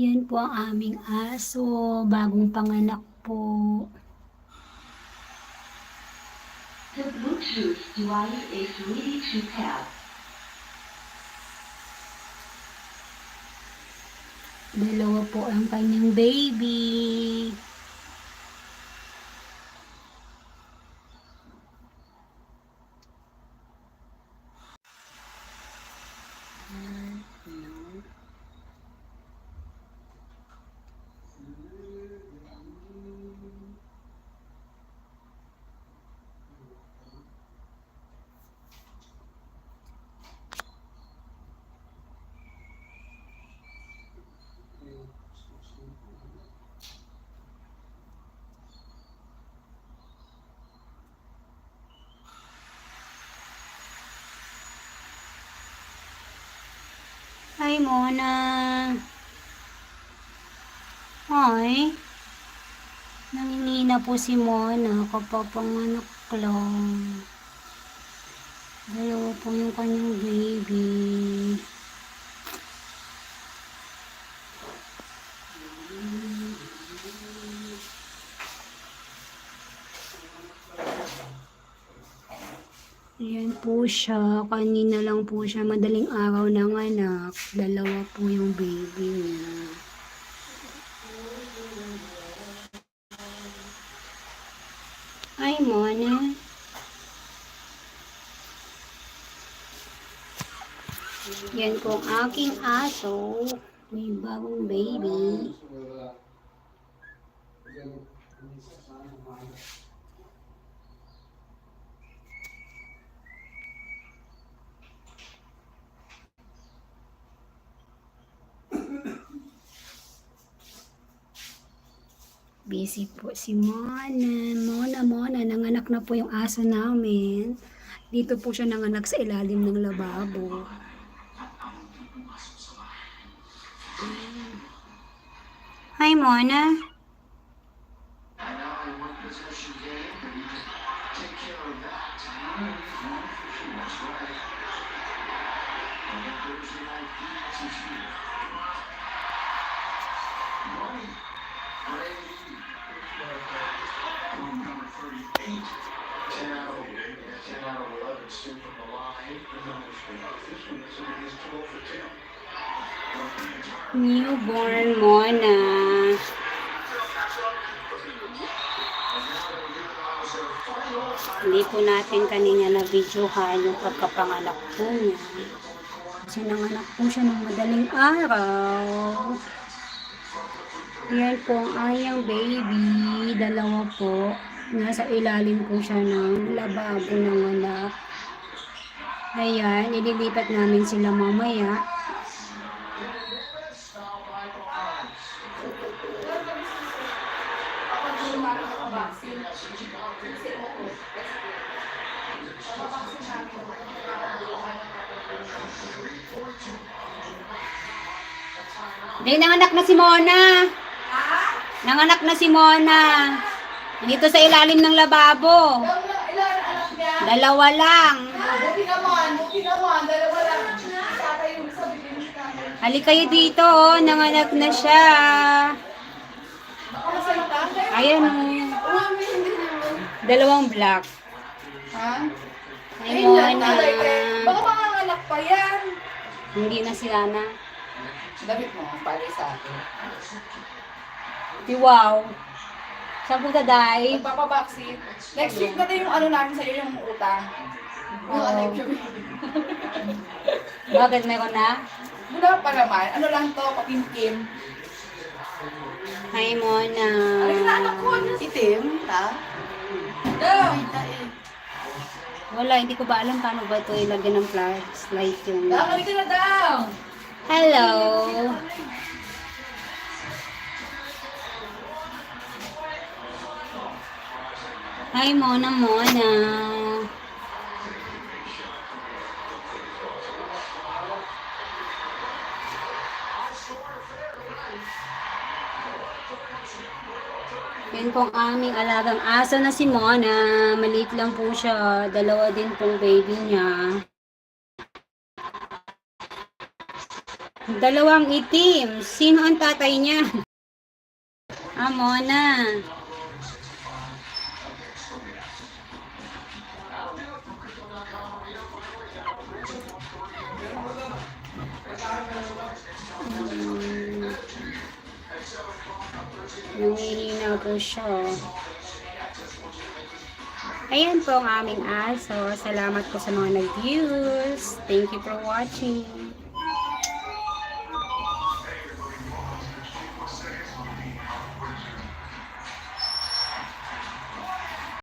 Yan po ang aming aso. Bagong panganak po. The Bluetooth device is ready to. Dalawa po ang kanyang baby. Hi, Mona. Hi. Nangingina po si Mona kapag panganak lang. Dalawa po yung kanyang baby. Ayan po siya. Kanina lang po siya. Madaling araw ng anak. Dalawa po yung baby niya. Ay, Mona. Yan po ang aking aso. May bagong baby. Busy po si Mona. Mona, Mona, nanganak na po yung aso namin. Dito po siya nanganak sa ilalim ng lababo. Hi, Mona. Newborn Mona. Hindi po natin kanina na videohan yung pagkapanganak po niya. Kasi nanganak po siya ng madaling araw. Yan po ang ayang baby. Dalawa po. Nasa ilalim po siya ng lababo ng anak. Ayan, ililipat namin sila mamaya. Hindi, nanganak na si Mona. Nanganak na si Mona. Dito sa ilalim ng lababo. Ilan niya? Dalawa lang. Buti naman, buti naman. Dalawa lang. Halika kayo dito, oh. Nanganak na siya. Ayan, oh. Dalawang black. Ha? Ay, tatay ko. Baka mangangalak pa yan. Hindi na sila na. Damit mo, pare sa akin. Di wow. Saan punta, Day? Magpapabaksit. Next week na din yung ano namin sa iyo, yung utang. Yung ano yung Bakit meron na? Wala pa naman. Ano lang to, kapimkim. Hi, Mona. Ano yung anak ko? Itim, ha? Daw! Wala, hindi ko ba alam paano ba ito ilagyan ng flashlight yung... Daw, halika na daw! Hello! Hi, Mona Mona! Yan pong aming alagang aso na si Mona. Maliit lang po siya. Dalawa din pong baby niya. Dalawang itim. Sino ang tatay niya? Ah, Mona. Nangihina po siya. Ayan po ang aming aso. Salamat po sa mga nag-views. Thank you for watching.